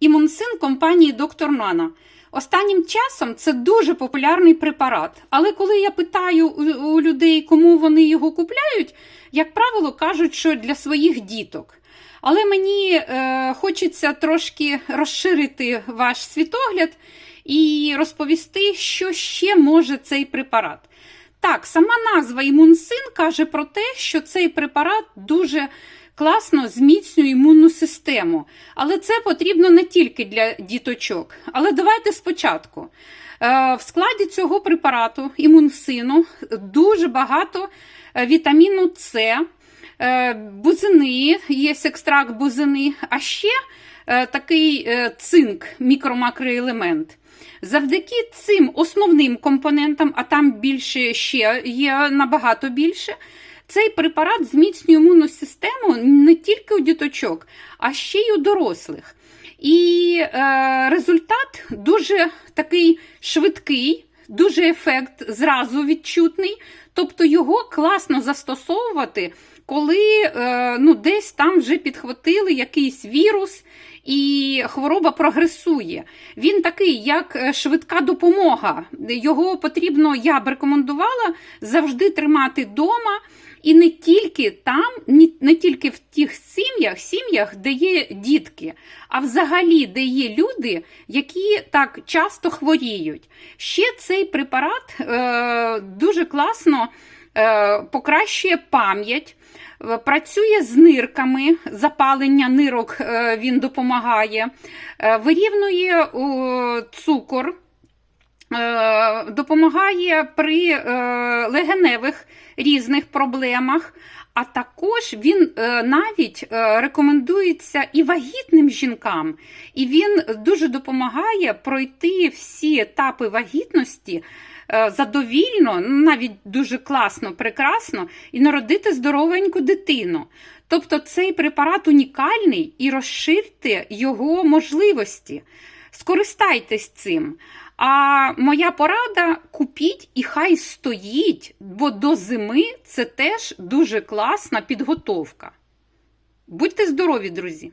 Імунсин компанії Доктор Нана. Останнім часом це дуже популярний препарат. Але коли я питаю у людей, кому вони його купляють, як правило, кажуть, що для своїх діток. Але мені е, хочеться трошки розширити ваш світогляд і розповісти, що ще може цей препарат. Так, сама назва імунсин каже про те, що цей препарат дуже класно зміцнює імунну систему. Але це потрібно не тільки для діточок. Але давайте спочатку. Е, В складі цього препарату імунсину дуже багато е, вітаміну С, е, бузини, є екстракт бузини, а ще такий цинк, мікро-макроелемент. Завдяки цим основним компонентам, а там більше ще є набагато більше, цей препарат зміцнює імунну систему не тільки у діточок, а ще й у дорослих. І е, результат дуже такий швидкий, дуже ефект зразу відчутний. Тобто його класно застосовувати, коли е, ну, десь там вже підхватили якийсь вірус і хвороба прогресує. Він такий, як е, швидка допомога. Його потрібно, я б рекомендувала завжди тримати вдома. І не тільки там, не тільки в тих сім'ях, сім'ях, де є дітки, а взагалі, де є люди, які так часто хворіють. Ще цей препарат е, дуже класно е, покращує пам'ять. е, Працює з нирками, запалення нирок е, він допомагає, е, вирівнює цукор, допомагає при е, легеневих різних проблемах. А також він е, навіть е, рекомендується і вагітним жінкам, і він дуже допомагає пройти всі етапи вагітності е, задовільно, навіть дуже класно, прекрасно, і народити здоровеньку дитину. Тобто цей препарат унікальний і розширте його можливості. Скористайтесь цим. А моя порада купіть і хай стоїть, бо до зими це теж дуже класна підготовка. Будьте здорові, друзі!